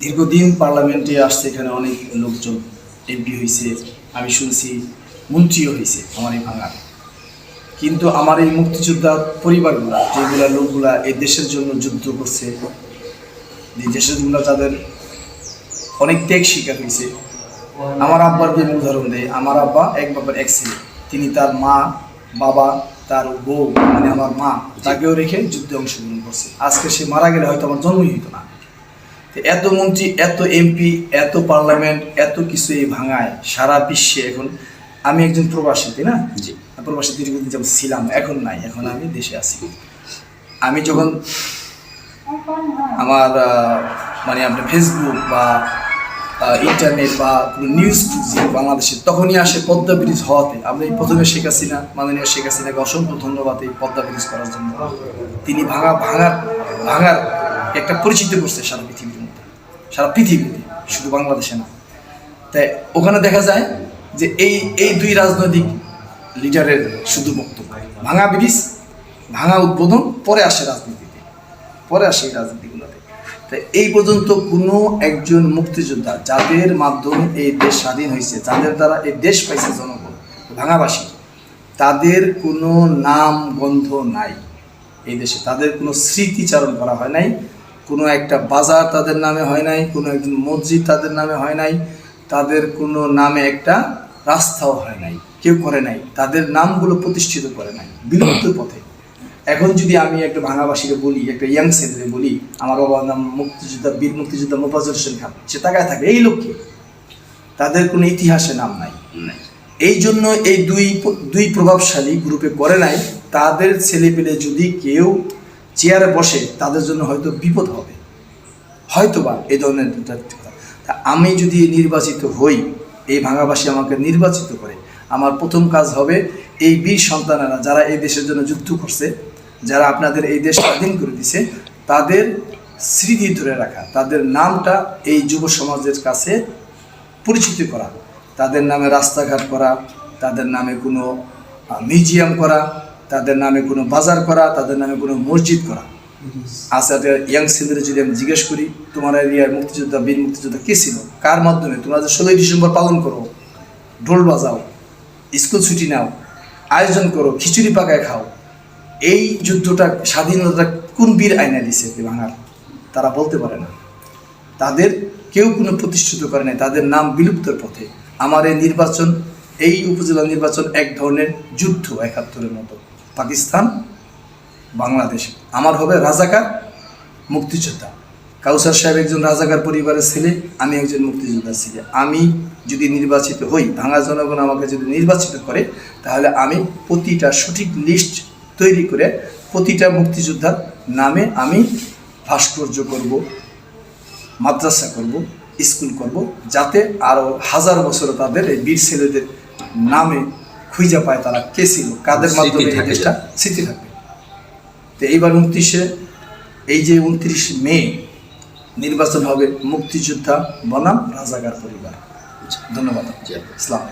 দীর্ঘদিন পার্লামেন্টে আসছে এখানে অনেক লোকজন এমপি হয়েছে আমি শুনছি মন্ত্রীও হয়েছে আমার এই ভাঙার। কিন্তু আমার এই মুক্তিযোদ্ধা পরিবারগুলা, যেগুলা লোকগুলা এই দেশের জন্য যুদ্ধ করছে, এই দেশের জন্য তাদের অনেক ত্যাগ শিকার হয়েছে আমার আব্বার যে উদাহরণ দেয়, আমার আব্বা এক বাবার এক ছেলে, তিনি তার মা, বাবা, তার বউ মানে আমার মা, তাকেও রেখে যুদ্ধে অংশগ্রহণ করছে। আজকে সে মারা গেলে হয়তো আমার জন্মই হইতো না। এত মন্ত্রী এত এমপি এত পার্লামেন্ট এত কিছু এই ভাঙায় সারা বিশ্বে এখন। আমি একজন প্রবাসী তাই না? জি। প্রবাসী দীর্ঘদিন যেমন ছিলাম এখন নাই এখন আমি দেশে আছি। আমি যখন আমার মানে আপনার ফেসবুক বা ইন্টারনেট বা কোনো নিউজ বাংলাদেশে তখনই আসে পদ্মা ব্রিজ হওয়াতে। আমরা এই প্রথমে শেখ হাসিনা মাননীয় শেখ হাসিনাকে অসংখ্য ধন্যবাদ এই পদ্মা ব্রিজ করার জন্য। তিনি ভাঙা ভাঙার ভাঙার একটা পরিচিত করছে সারা পৃথিবীর সারা পৃথিবীতে, শুধু বাংলাদেশে না। তাই ওখানে দেখা যায় যে এই এই দুই রাজনৈতিক লিডারের শুধু বক্তব্য। ভাঙা ব্রিজ, ভাঙা উদ্বোধন, পরে আসে রাজনীতিতে। পরে আসে এই রাজনীতিগুলোতে। তাই এই পর্যন্ত কোনো একজন মুক্তিযোদ্ধা যাদের মাধ্যমে এই দেশ স্বাধীন হয়েছে, যাদের দ্বারা এই দেশ পাইছে জনগণ, ভাঙাবাসী, তাদের কোনো নাম, গন্ধ নাই। এই দেশে তাদের কোনো স্মৃতিচারণ করা হয় নাই। কোনো একটা বাজার তাদের নামে হয় নাই কোনো একজন মসজিদ তাদের নামে হয় নাই তাদের কোনো নামে একটা রাস্তাও হয় নাই কেউ করে নাই তাদের নামগুলো প্রতিষ্ঠিত করে নাই বিলুপ্ত পথে। এখন যদি আমি একটা ভাঙাবাসীকে বলি একটা ইয়াং ছেলেকে বলি আমার বাবার নাম মুক্তিযোদ্ধা বীর মুক্তিযোদ্ধা মোফাজুল হোসেন খান সে তাকায় থাকে এই লোককে তাদের কোনো ইতিহাসে নাম নাই। এই জন্য এই দুই দুই প্রভাবশালী গ্রুপে করে নাই। তাদের ছেলে পেলে যদি কেউ চেয়ারে বসে তাদের জন্য হয়তো বিপদ হবে। হয়তোবা এই ধরনের তা আমি যদি নির্বাচিত হই, এই ভাঙাবাসী আমাকে নির্বাচিত করে, আমার প্রথম কাজ হবে এই বীর সন্তানেরা যারা এই দেশের জন্য যুদ্ধ করছে, যারা আপনাদের এই দেশ স্বাধীন করে দিছে, তাদের স্মৃতি ধরে রাখা, তাদের নামটা এই যুব সমাজের কাছে পরিচিত করা, তাদের নামে রাস্তাঘাট করা, তাদের নামে কোনো মিউজিয়াম করা তাদের নামে কোনো বাজার করা তাদের নামে কোনো মসজিদ করা। আচ্ছা ইয়াং ছেলেদের যদি আমি জিজ্ঞেস করি তোমার এরিয়ার মুক্তিযোদ্ধা বীর মুক্তিযোদ্ধা কে ছিল? কার মাধ্যমে? তোমরা যে ষোলোই ডিসেম্বর পালন করো ঢোল বাজাও স্কুল ছুটি নাও আয়োজন করো খিচুড়ি পাকায় খাও এই যুদ্ধটা স্বাধীনতা কোন বীর আইনা দিছে বাঙাল? তারা বলতে পারে না। তাদের কেউ কোনো প্রতিষ্ঠিত করে নাই তাদের নাম বিলুপ্তের পথে। আমার এই নির্বাচন এই উপজেলা নির্বাচন এক ধরনের যুদ্ধ একাত্তরের মতো। পাকিস্তান, বাংলাদেশ। আমার হবে রাজাকার মুক্তিযোদ্ধা। কাউসার সাহেব একজন রাজাকার পরিবারের ছেলে, আমি একজন মুক্তিযোদ্ধার ছেলে। আমি যদি নির্বাচিত হই, ভাঙা জনগণ আমাকে যদি নির্বাচিত করে, তাহলে আমি প্রতিটা সঠিক লিস্ট তৈরি করে প্রতিটা মুক্তিযোদ্ধার নামে আমি ভাস্কর্য করব, মাদ্রাসা করব, স্কুল করব, যাতে আরও হাজার বছর তাদের এই বীর ছেলেদের নামে খুঁজে পায় তারা কে ছিল কাদের মাধ্যমে এই থাকে দেশটা স্মৃতি থাকবে তো এইবার উনত্রিশে এই যে উনত্রিশ মে নির্বাচন হবে মুক্তিযোদ্ধা বনাম রাজাকার পরিবার। ধন্যবাদ। ইসলাম